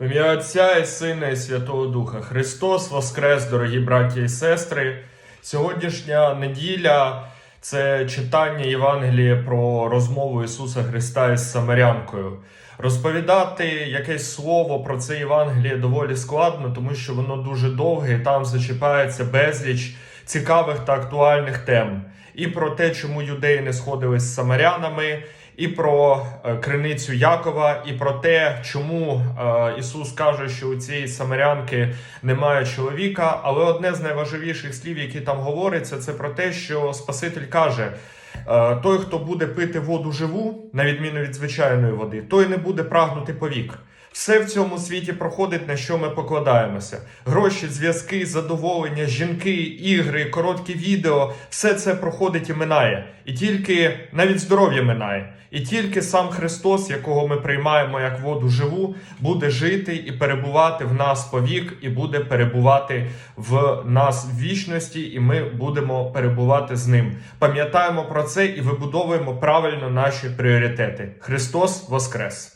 В ім'я Отця і Сина і Святого Духа. Христос Воскрес, дорогі браті і сестри. Сьогоднішня неділя це читання Євангелія про розмову Ісуса Христа із Самарянкою. Розповідати якесь слово про це Євангеліє доволі складно, тому що воно дуже довге, і там зачіпається безліч цікавих та актуальних тем. І про те, чому юдеї не сходились з самарянами, і про е, криницю Якова, і про те, чому е, Ісус каже, що у цієї самарянки немає чоловіка. Але одне з найважливіших слів, які там говориться, це про те, що Спаситель каже. е, Той, хто буде пити воду живу, на відміну від звичайної води, той не буде прагнути повік. Все в цьому світі проходить, на що ми покладаємося. Гроші, зв'язки, задоволення, жінки, ігри, короткі відео все це проходить і минає. І тільки навіть здоров'я минає. І тільки сам Христос, якого ми приймаємо як воду живу, буде жити і перебувати в нас повік, і буде перебувати в нас в вічності, і ми будемо перебувати з ним. Пам'ятаємо про це і вибудовуємо правильно наші пріоритети. Христос Воскрес!